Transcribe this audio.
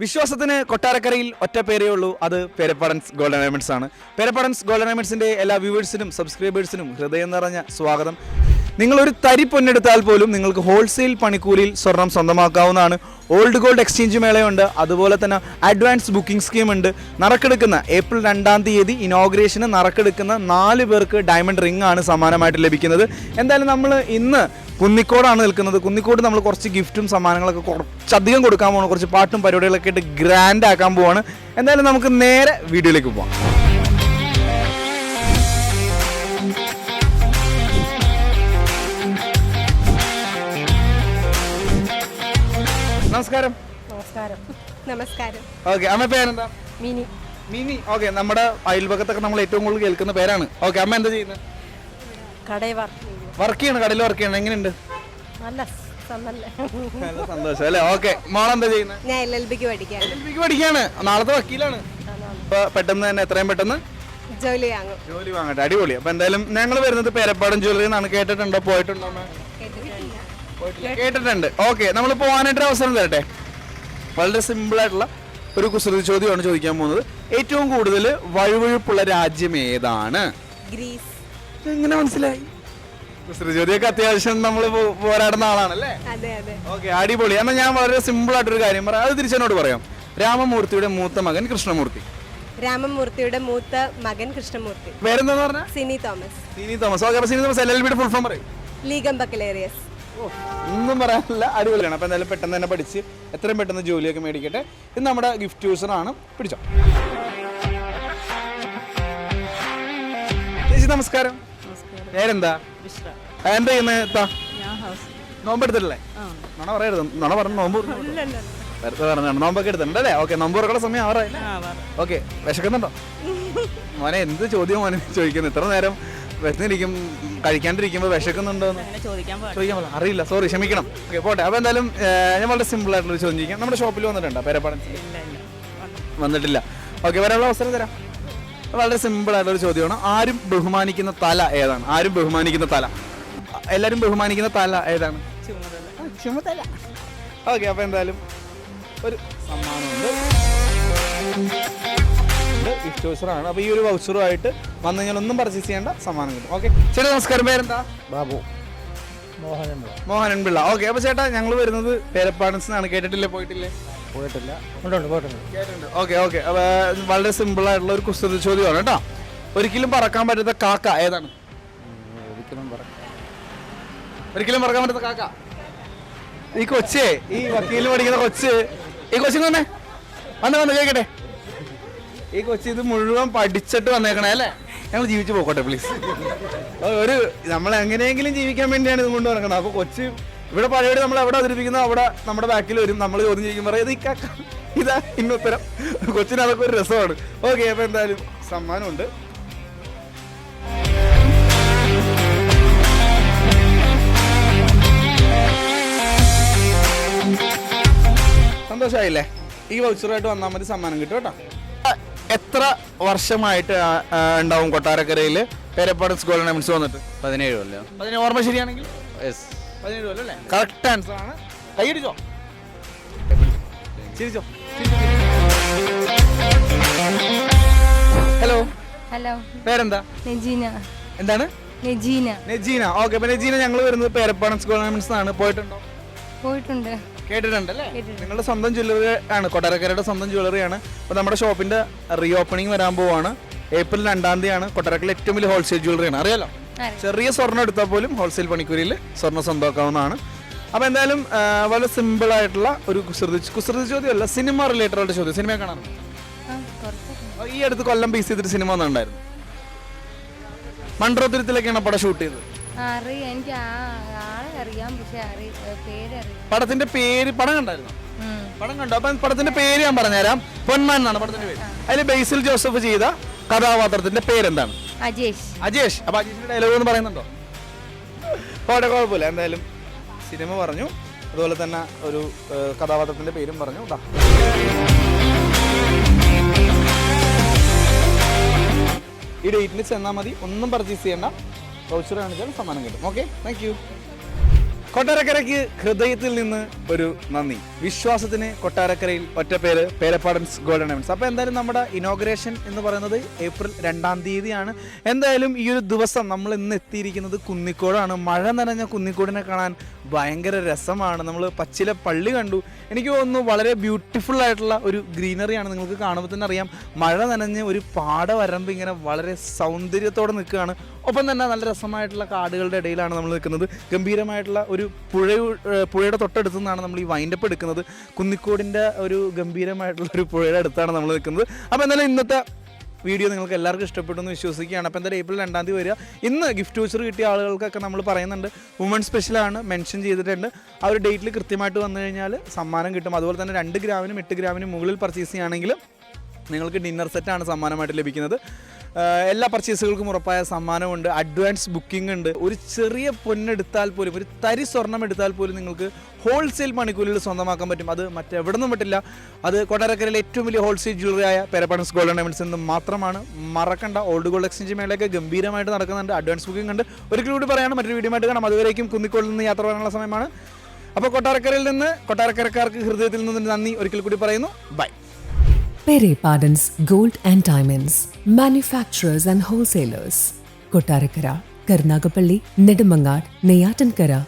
വിശ്വാസത്തിന് കൊട്ടാരക്കരയിൽ ഒറ്റ പേരേ ഉള്ളൂ. അത് പേരപ്പടൻസ് ഗോൾഡൻ ഡയമണ്ട്സ് ആണ്. പേരപ്പടൻസ് ഗോൾഡൻ ഡയമണ്ട്സിന്റെ എല്ലാ വ്യൂവേഴ്സിനും സബ്സ്ക്രൈബേഴ്സിനും ഹൃദയം നിറഞ്ഞ സ്വാഗതം. നിങ്ങൾ ഒരു തരി പൊന്നെടുത്താൽ പോലും നിങ്ങൾക്ക് ഹോൾസെയിൽ പണിക്കൂലിയിൽ സ്വർണം സ്വന്തമാക്കാവുന്നതാണ്. ഓൾഡ് ഗോൾഡ് എക്സ്ചേഞ്ച് മേളയുണ്ട്. അതുപോലെ തന്നെ അഡ്വാൻസ് ബുക്കിംഗ് സ്കീം ഉണ്ട്. നറുക്കെടുക്കുന്ന ഏപ്രിൽ രണ്ടാം തീയതി ഇനോഗ്രേഷന് നറുക്കെടുക്കുന്ന നാല് പേർക്ക് ഡയമണ്ട് റിംഗ് ആണ് സമ്മാനമായിട്ട് ലഭിക്കുന്നത്. എന്തായാലും നമ്മൾ ഇന്ന് കുന്നിക്കോടാണ് നിൽക്കുന്നത്. കുന്നിക്കോട് നമ്മൾ കുറച്ച് ഗിഫ്റ്റും സമ്മാനങ്ങളൊക്കെ കുറച്ചധികം കൊടുക്കാൻ പോകണം കുറച്ച് പാട്ടും പരിപാടികളൊക്കെ ആയിട്ട് ഗ്രാൻഡ് ആക്കാൻ പോവാണ്. എന്തായാലും നമുക്ക് നേരെ വീഡിയോയിലേക്ക് പോവാം. നമസ്കാരം. നമസ്കാരം. നമസ്കാരം. ഓക്കെ അമ്മ പേരെന്താ? മിനി. മിനി. ഓക്കെ നമ്മുടെ അയൽപക്കത്തൊക്കെ നമ്മൾ ഏറ്റവും കൂടുതൽ കേൾക്കുന്ന പേരാണ്. ഓക്കെ അമ്മ എന്താ ചെയ്യുന്നത് കടയിൽ വർക്ക് ചെയ്യണം? കടയിൽ വർക്ക് ചെയ്യണം? എങ്ങനെയുണ്ട്? നല്ല നല്ല സന്തോഷം അല്ലേ? ഓക്കെ മോളെന്താ ചെയ്യുന്നത് ഞാൻ എൽ എൽ ബിക്ക് പഠിക്കാൻ എൽപിക്ക് പഠിക്കാണ്. നാളത്തെ വക്കീലാണ്. അപ്പൊ പെട്ടെന്ന് തന്നെ എത്രയും പെട്ടെന്ന് ജോലി വാങ്ങും. ജോലി വാങ്ങട്ടെ. അടിപൊളി. അപ്പൊ എന്തായാലും ഞങ്ങൾ വരുന്നത് പേരപ്പാടും ജ്വല്ലറി എന്നാണ് കേട്ടിട്ടുണ്ടോ? പോയിട്ടുണ്ടോ. കേട്ടിട്ടുണ്ട്. ഓക്കെ നമ്മൾ പോകാനായിട്ട് അവസരം തരട്ടെ. വളരെ സിമ്പിൾ ആയിട്ടുള്ള ഒരു കുസൃതി ചോദ്യമാണ് ചോദിക്കാൻ പോകുന്നത്. ഏറ്റവും കൂടുതൽ വഴുവഴുപ്പുള്ള രാജ്യം ഏതാണ്? ഗ്രീസ്. എങ്ങനെ മനസ്സിലായി? കുസൃതി ചോദ്യമൊക്കെ അത്യാവശ്യം നമ്മൾ പോരാടുന്ന ആളാണല്ലേ? അതെ ഓക്കെ അടിപൊളി. എന്നാൽ ഞാൻ വളരെ സിമ്പിൾ ആയിട്ട് ഒരു കാര്യം പറയാം. അത് തിരിച്ചെന്നോട് പറയാം. രാമമൂർത്തിയുടെ മൂത്ത മകൻ കൃഷ്ണമൂർത്തി. രാമമൂർത്തിയുടെ മൂത്ത മകൻ കൃഷ്ണമൂർത്തി. പേരെന്താ പറഞ്ഞാൽ Sini Thomas. Sini Thomas. Okay Sini Thomas L L ബിയുടെ ഫുൾ ഫോം പറയും. ലീഗം ബക്കലേറിയസ്. ഒന്നും പറയാനില്ല അടിപൊളിയാണ്. അപ്പോൾ എന്തായാലും പെട്ടെന്ന് തന്നെ പഠിച്ച് എത്രയും പെട്ടെന്ന് ജോലിയൊക്കെ മേടിക്കട്ടെ. ഇത് നമ്മുടെ ഗിഫ്റ്റ് യൂസറാണ്. പിടിച്ചോ. ചേച്ചി നമസ്കാരം. പേരെന്താ? എന്താ ചെയ്യുന്നത് താ നോമ്പ് എടുത്തിട്ടില്ലേ നുണ പറയരുത്. നോണ പറഞ്ഞു നോമ്പ്. വെറുതെ പറഞ്ഞാണ് നോമ്പൊക്കെ എടുത്തിട്ടുണ്ട് അല്ലേ? ഓക്കെ നോമ്പ് തുറക്കുന്ന സമയം ആറായി ഓക്കെ വിശക്കുന്നുണ്ടോ? മോനെ എന്ത് ചോദ്യം മോനെ ചോദിക്കുന്നു? ഇത്ര നേരം വിശന്നിരിക്കും കഴിക്കാണ്ടിരിക്കുമ്പോൾ വിശക്കുന്നുണ്ടോ എന്ന്? ചോദിക്കാൻ പാടില്ല. ചോദിക്കാൻ അറിയില്ല സോറി ക്ഷമിക്കണം. ഓക്കെ പോട്ടെ. അപ്പോൾ എന്തായാലും ഞാൻ വളരെ സിമ്പിൾ ആയിട്ടുള്ള ഒരു ചോദ്യം ചോദിക്കാം. നമ്മുടെ ഷോപ്പിൽ വന്നിട്ടുണ്ടോ പേരപ്പാടൻ വന്നിട്ടില്ല. ഓക്കെ വരാനുള്ള അവസരം തരാം? വളരെ സിമ്പിൾ ആയിട്ടുള്ള ഒരു ചോദ്യമാണ്. ആരും ബഹുമാനിക്കുന്ന തല ഏതാണ്? ആരും ബഹുമാനിക്കുന്ന തല? എല്ലാരും ബഹുമാനിക്കുന്ന തല ഏതാണ്? ചുമതല. ഓക്കെ അപ്പോൾ എന്തായാലും ഒരു സമ്മാനമുണ്ട്. വൗച്ചറാണ് അപ്പോൾ ഈ ഒരു വൗച്ചറുമായിട്ട് വന്നു കഴിഞ്ഞാൽ ഒന്നും പർച്ചേസ് ചെയ്യേണ്ട സമ്മാനം കിട്ടും ഓക്കെ ചേട്ടാ നമസ്കാരം. പേരെന്താ? ബാബു. മോഹനൻ മോഹനൻ പിള്ള. ഓക്കെ അപ്പൊ ചേട്ടാ ഞങ്ങൾ വരുന്നത് പേരപ്പാടൻസിനാണ്. കേട്ടിട്ടില്ലേ? പോയിട്ടില്ലേ? പോയിട്ടില്ല. ഓക്കെ ഓക്കെ അപ്പോൾ വളരെ സിമ്പിൾ ആയിട്ടുള്ള ഒരു കുസൃതി ചോദ്യമാണ് കേട്ടോ. ഒരിക്കലും പറക്കാൻ പറ്റാത്ത കാക്ക ഏതാണ്? ഒരിക്കലും പറ ഒരിക്കലും പറക്കാൻ പറ്റാത്ത കാക്ക. ഈ കൊച്ചേ ഈ വക്കീൽ പഠിക്കുന്ന കൊച്ച്. ഈ കൊച്ചിന് വന്നേ. വന്ന് വന്ന് കേക്കട്ടെ. ഈ കൊച്ചി ഇത് മുഴുവൻ പഠിച്ചിട്ട് വന്നേക്കണേ അല്ലേ? ഞങ്ങൾ ജീവിച്ചു പോക്കോട്ടെ പ്ലീസ് ഒരു നമ്മൾ എങ്ങനെയെങ്കിലും ജീവിക്കാൻ വേണ്ടിയാണ് ഇത് കൊണ്ടു നടക്കുന്നത്. അപ്പോൾ കൊച്ച് ഇവിടെ പഴയപടി നമ്മൾ എവിടെ അവതരിപ്പിക്കുന്നോ അവിടെ നമ്മുടെ ബാക്കിൽ വരും. നമ്മൾ ചോദ്യം ചെയ്യുമ്പോൾ ഇത് ഈ കാക്ക ഇതാ ഇന്നുത്തരം. കൊച്ചിന് അതൊക്കെ ഒരു രസമാണ്. ഓക്കെ അപ്പോൾ എന്തായാലും സമ്മാനമുണ്ട്. സന്തോഷമായില്ലേ? ഈ വൗച്ചറായിട്ട് വന്നാൽ മതി സമ്മാനം കിട്ടും കേട്ടോ. എത്ര വർഷമായിട്ട് ഉണ്ടാവും കൊട്ടാരക്കരയിൽ? പേരപ്പാടൻസ് ഗോൾഡൻ ഡയമണ്ട്സ് വന്നിട്ട്. പതിനേഴ് കൊല്ലം. അതിന് ഓർമ്മ ശരിയാണെങ്കിൽ? യെസ് പതിനേഴ് കൊല്ലം അല്ലേ? കറക്റ്റ് ആൻസർ ആണ്. കൈയടിച്ചോ ചിരിച്ചോ? ഹലോ ഹലോ പേരെന്താ? നെജീന. എന്താണ്? നെജീന. നെജീന. ഓക്കെ അപ്പൊ നെജീന ഞങ്ങൾ വരുന്നത് പേരപ്പാടൻസ് ഗോൾഡൻ ഡയമണ്ട്സ് ആണ് പോയിട്ടുണ്ടോ? പോയിട്ടുണ്ട്. കേട്ടിട്ടുണ്ട്. അല്ലേ നിങ്ങളുടെ സ്വന്തം ജ്വല്ലറി ആണ് കൊട്ടാരക്കരയുടെ സ്വന്തം ജ്വല്ലറിയാണ് അപ്പോൾ നമ്മുടെ ഷോപ്പിന്റെ റീ ഓപ്പണിംഗ് വരാൻ പോവാണ്. ഏപ്രിൽ രണ്ടാം തീയതിയാണ് കൊട്ടാരക്കരയിലെ ഏറ്റവും വലിയ ഹോൾസെയിൽ ജ്വല്ലറിയാണ് അറിയാലോ? ചെറിയ സ്വർണം എടുത്താൽ പോലും ഹോൾസെയിൽ പണിക്കൂലിയിൽ സ്വർണം സ്വന്തമാക്കാവുന്നതാണ്. അപ്പോൾ എന്തായാലും വളരെ സിമ്പിൾ ആയിട്ടുള്ള ഒരു കുസൃതി കുസൃതി ചോദ്യമല്ല സിനിമ റിലേറ്റഡ് ആയിട്ട് ചോദ്യം. സിനിമയെ കാണാറുണ്ട്? ഈ അടുത്ത് കൊല്ലം ബേസ് ചെയ്തിട്ട് സിനിമ ഉണ്ടായിരുന്നു മൺട്രോത്തുരത്തിലൊക്കെയാണ് പടം ഷൂട്ട് ചെയ്തത്. എനിക്ക് അറിയാം പക്ഷെ അറി പേരറിയാം. പടത്തിന്റെ പേര് പടം കണ്ടായിരുന്നു? പടം കണ്ടു. അപ്പൊ പടത്തിന്റെ പേര് ഞാൻ പറഞ്ഞുതരാം. പൊന്മാൻ എന്നാണ് പടത്തിന്റെ പേര്. അതിൽ ബേസിൽ ജോസഫ് ചെയ്ത കഥാപാത്രത്തിന്റെ പേരെന്താണ്? അജേഷ്. അജേഷ്. അപ്പൊ അജേഷിന്റെ ഡയലോഗ് എന്ന് പറയുന്നുണ്ടോ? അവിടെ കുഴപ്പമില്ല. എന്തായാലും സിനിമ പറഞ്ഞു. അതുപോലെ തന്നെ ഒരു കഥാപാത്രത്തിന്റെ പേരും പറഞ്ഞു. ഈ ഡേറ്റിൽ ചെന്നാൽ മതി. ഒന്നും പർച്ചേസ് ചെയ്യേണ്ട. വൗച്ചർ കാണിച്ചാൽ സമ്മാനം കിട്ടും. ഓക്കെ താങ്ക് യു കൊട്ടാരക്കരയ്ക്ക് ഹൃദയത്തിൽ നിന്ന് ഒരു നന്ദി. വിശ്വാസത്തിന് കൊട്ടാരക്കരയിൽ ഒറ്റ പേര് പേരപ്പാടൻസ് ഗോൾഡൻ ഡയമണ്ട്സ്. അപ്പോൾ എന്തായാലും നമ്മുടെ ഇനോഗ്രേഷൻ എന്ന് പറയുന്നത് ഏപ്രിൽ രണ്ടാം തീയതിയാണ്. എന്തായാലും ഈ ഒരു ദിവസം നമ്മൾ ഇന്ന് എത്തിയിരിക്കുന്നത് കുന്നിക്കോടാണ്. മഴ നനഞ്ഞ കുന്നിക്കോടിനെ കാണാൻ ഭയങ്കര രസമാണ്. നമ്മൾ പച്ചില പള്ളി കണ്ടു. എനിക്ക് തോന്നുന്നു വളരെ ബ്യൂട്ടിഫുൾ ആയിട്ടുള്ള ഒരു ഗ്രീനറിയാണ് നിങ്ങൾക്ക് കാണുമ്പോൾ തന്നെ അറിയാം. മഴ നനഞ്ഞ് ഒരു പാട വരമ്പ് ഇങ്ങനെ വളരെ സൗന്ദര്യത്തോടെ നിൽക്കുകയാണ്. ഒപ്പം തന്നെ നല്ല രസമായിട്ടുള്ള കാടുകളുടെ ഇടയിലാണ് നമ്മൾ നിൽക്കുന്നത്. ഗംഭീരമായിട്ടുള്ള ഒരു പുഴ പുഴയുടെ തൊട്ടടുത്ത് നിന്നാണ് നമ്മൾ ഈ വൈൻഡപ്പ് എടുക്കുന്നത്. കുന്നിക്കോടിന്റെ ഒരു ഗംഭീരമായിട്ടുള്ള ഒരു പുഴയുടെ അടുത്താണ് നമ്മൾ നിൽക്കുന്നത്. അപ്പോൾ എന്തായാലും ഇന്നത്തെ വീഡിയോ നിങ്ങൾക്ക് എല്ലാവർക്കും ഇഷ്ടപ്പെട്ടു എന്ന് വിശ്വസിക്കുകയാണ്. അപ്പോൾ എന്തായാലും ഏപ്രിൽ രണ്ടാം തീയതി വരിക. ഇന്ന് ഗിഫ്റ്റ് വോച്ചർ കിട്ടിയ ആളുകൾക്കൊക്കെ നമ്മൾ പറയുന്നുണ്ട്. വുമൺ സ്പെഷ്യലാണ് മെൻഷൻ ചെയ്തിട്ടുണ്ട്. ആ ഒരു ഡേറ്റിൽ കൃത്യമായിട്ട് വന്നു കഴിഞ്ഞാൽ സമ്മാനം കിട്ടും. അതുപോലെ തന്നെ രണ്ട് ഗ്രാമിനും എട്ട് ഗ്രാമിനും മുകളിൽ പർച്ചേസ് ചെയ്യുകയാണെങ്കിൽ നിങ്ങൾക്ക് ഡിന്നർ സെറ്റാണ് സമ്മാനമായിട്ട് ലഭിക്കുന്നത്. എല്ലാ പർച്ചേസുകൾക്കും ഉറപ്പായ സമ്മാനമുണ്ട്. അഡ്വാൻസ് ബുക്കിംഗ് ഉണ്ട്. ഒരു ചെറിയ പൊന്നെടുത്താൽ പോലും ഒരു തരി സ്വർണം എടുത്താൽ പോലും നിങ്ങൾക്ക് ഹോൾസെയിൽ മണിക്കൂലിൽ സ്വന്തമാക്കാൻ പറ്റും. അത് മറ്റെവിടെ നിന്നും പറ്റില്ല. അത് കൊട്ടാരക്കരയിലെ ഏറ്റവും വലിയ ഹോൾസെയിൽ ജ്വല്ലറി ആയ ഗോൾഡ് ഡയമണ്ട്സ് നിന്ന് മാത്രമാണ്. മറക്കണ്ട. ഓൾഡ് ഗോൾഡ് എക്സ്ചേഞ്ച് മേളയൊക്കെ ഗംഭീരമായിട്ട് നടക്കുന്നുണ്ട്. അഡ്വാൻസ് ബുക്കിംഗ് ഉണ്ട്. ഒരിക്കൽ കൂടി പറയാണ് മറ്റൊരു വീഡിയോ ആയിട്ട് കാണാം. അതുവരേക്കും കുന്നിക്കോളിൽ നിന്ന് യാത്ര പറയാനുള്ള സമയമാണ്. അപ്പോൾ കൊട്ടാരക്കരയിൽ നിന്ന് കൊട്ടാരക്കരക്കാർക്ക് ഹൃദയത്തിൽ നിന്ന് നന്ദി. ഒരിക്കൽ കൂടി പറയുന്നു. Bye Pere Pardon's Gold and Diamonds, manufacturers and wholesalers. Kottarakara, Karnagapalli, Nedumangad, Neyatankara,